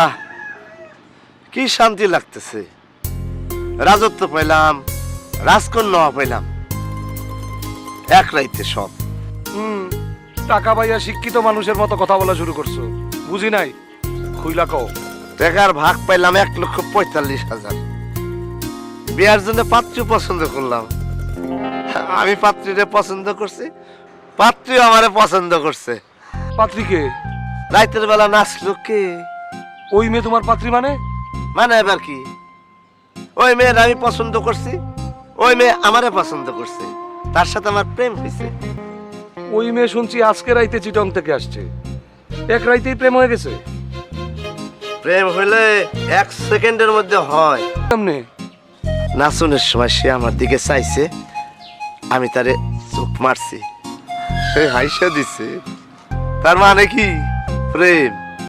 আহ কি শান্তি লাগতেছে। রাজত্ব পাইলাম রাজকন্যা পাইলাম। এক রাইতে সব। হুম টাকা পাইয়া শিক্ষিত মানুষের মতো কথা বলা শুরু করছ। বুঝি নাই? খুইলা কও। টাকার ভাগ পাইলাম এক লক্ষ পঁয়তাল্লিশ হাজার। বিয়ার জন্য পাত্রী পছন্দ করলাম। আমি পাত্রীরে পছন্দ করছি পাত্রী আমারে পছন্দ করছে। পাত্রীকে রাইতের বেলা নাচলো কে? ওই মেয়ে তোমার পাত্রী মানে? মানে এবার কি? ওই মেয়ের আমি পছন্দ করছি ওই মেয়ে আমারে পছন্দ করছে তার সাথে আমার প্রেম হয়েছে। ওই মেয়ে শুনছি আজকে রাইতে চিটং থেকে আসছে। এক রাইতেই প্রেম হয়ে গেছে? প্রেম হইলে এক সেকেন্ডের মধ্যে হয়। কেমনে? নাচনের সময় সে আমার দিকে চাইছে আমি তারে চোখ মারছি। সে হাইসা দিছে। তার মানে কি? প্রেম।